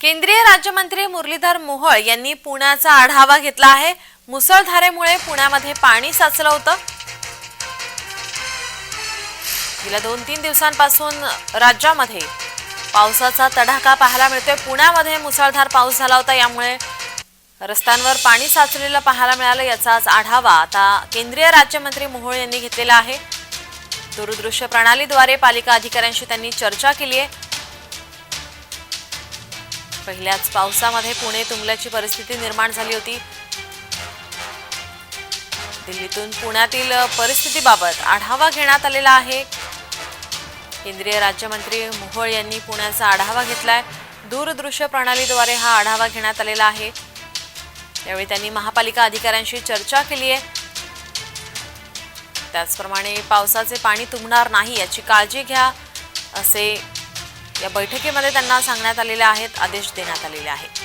केंद्रीय राज्यमंत्री मुरलीधर मोहोळ यांनी पुण्याचा आढावा घेतला आहे. मुसळधारेमुळे पुण्यामध्ये पाणी साचलं होतं. गेल्या दोन तीन दिवसांपासून राज्यामध्ये पावसाचा तडाखा पाहायला मिळतोय. पुण्यामध्ये मुसळधार पाऊस झाला होता. यामुळे रस्त्यांवर पाणी साचलेलं पाहायला मिळालं. याचाच आढावा आता केंद्रीय राज्यमंत्री मोहोळ यांनी घेतलेला आहे. दूरदृश्य प्रणालीद्वारे पालिका अधिकाऱ्यांशी त्यांनी चर्चा केली आहे. पहिल्याच पावसामध्ये पुणे तुंबल्याची परिस्थिती निर्माण झाली होती. दिल्लीतून पुण्यातील परिस्थितीबाबत आढावा घेण्यात आलेला आहे. केंद्रीय राज्यमंत्री मोहोळ यांनी पुण्याचा आढावा घेतलाय. दूरदृश्य प्रणालीद्वारे हा आढावा घेण्यात आलेला आहे. यावेळी त्यांनी महापालिका अधिकाऱ्यांशी चर्चा केली आहे त्याचप्रमाणे पावसाचे पाणी तुंबणार नाही याची काळजी घ्या असे या बैठकीमध्ये त्यांना सांगण्यात आलेले आहेत आदेश देण्यात आलेले आहेत.